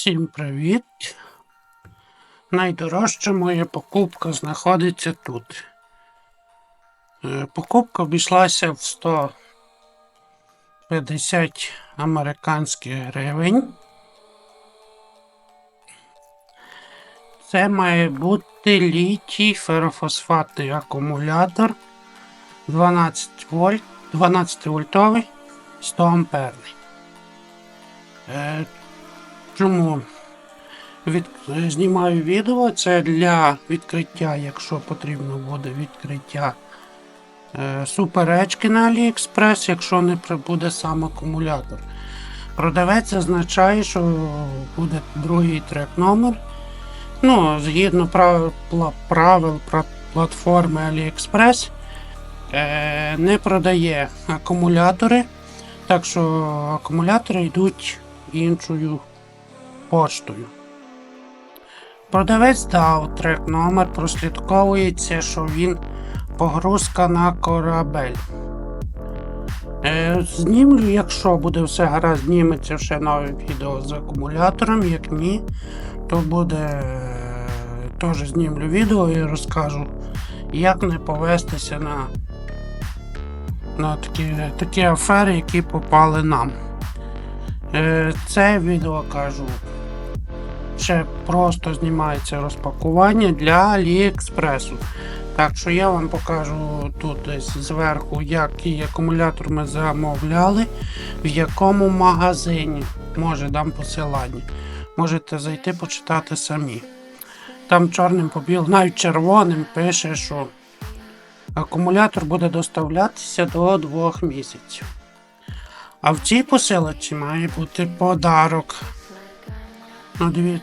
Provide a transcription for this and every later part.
Всім привіт! Найдорожча моя покупка знаходиться тут. Е, Покупка обійшлася в 150 американських гривень. Це має бути літій ферофосфатний акумулятор 12 вольт, 12 вольтовий 100 амперний. Е, Чому від... знімаю відео? Це для відкриття, якщо потрібно буде відкриття е, суперечки на AliExpress, якщо не прибуде сам акумулятор. Продавець зазначає, що буде другий трек номер. Ну, згідно правил, правил платформи AliExpress, е, не продає акумулятори. Так що акумулятори йдуть іншою поштою. Продавець дав трек номер, прослідковується, що він погрузка на корабель. Е, знімлю, якщо буде все гаразд, зніметься ще нове відео з акумулятором, як ні, то буде е, теж знімлю відео і розкажу, як не повестися на, на такі, такі афери, які попали нам. Е, Це відео кажу. Ще просто знімається розпакування для AliExpress. Так що я вам покажу тут десь зверху, який акумулятор ми замовляли, в якому магазині. Може дам посилання. Можете зайти почитати самі. Там чорним по білому, навіть червоним пише, що акумулятор буде доставлятися до 2 місяців. А в цій посилочці має бути подарок. Ну, диві...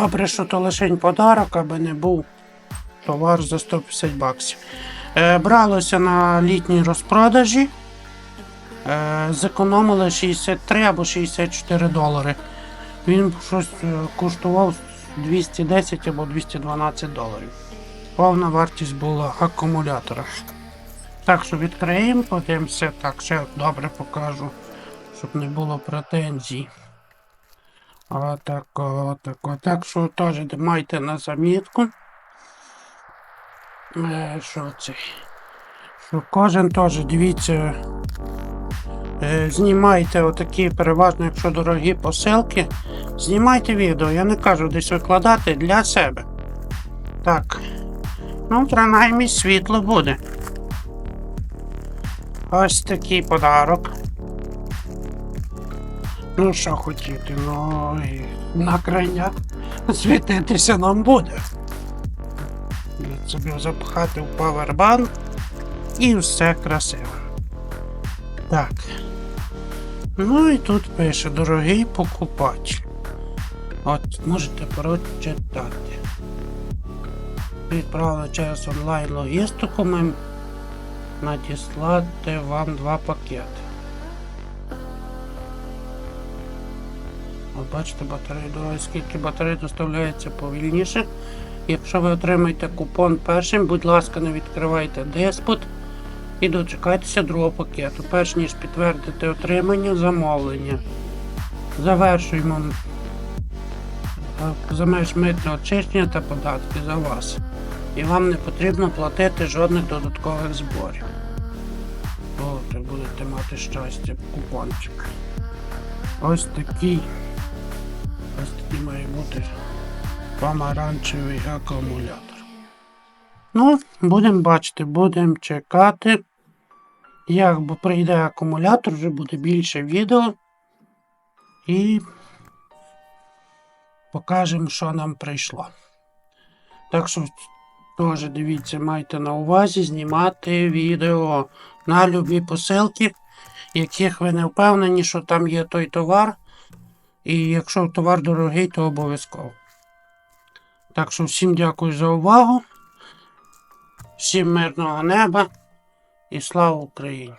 Добре, що то лише подарок, аби не був товар за 150 баксів. Е, бралося на літній розпродажі. Е, зекономили 63 або 64 долари. Він щось е, коштував 210 або 212 доларів. Повна вартість була акумулятора. Так що відкриємо, подивимося, так ще добре покажу, щоб не було претензій. Отако, отако. Так що теж майте на замітку. Е, що це? Що кожен теж дивіться. Е, знімайте отакі, переважно, якщо дорогі посилки. Знімайте відео, я не кажу десь викладати для себе. Так. Ну, принаймні світло буде. Ось такий подарок. Ну, що хотіти, ну і на крайняк світитися нам буде. Собі запхати в павербанк і все красиво. Так. Ну і тут пише дорогий покупач. От можете прочитати. Відправили через онлайн логістику ми надіслати вам два пакети. От бачите, дороги, скільки батарей доставляється повільніше. Якщо ви отримаєте купон першим, будь ласка, не відкривайте диспут і дочекайтеся другого пакету. Перш ніж підтвердити отримання замовлення. Завершуємо е, за меж митного очищення та податки за вас. І вам не потрібно платити жодних додаткових зборів. Ви будете мати щастя, купончик. Ось такий. Ось такий має бути помаранчевий акумулятор. Ну, будемо бачити, будемо чекати. Як прийде акумулятор, вже буде більше відео. І покажемо, що нам прийшло. Так що теж дивіться, майте на увазі знімати відео на любі посилки, яких ви не впевнені, що там є той товар. І якщо товар дорогий, то обов'язково. Так що всім дякую за увагу. Всім мирного неба і слава Україні!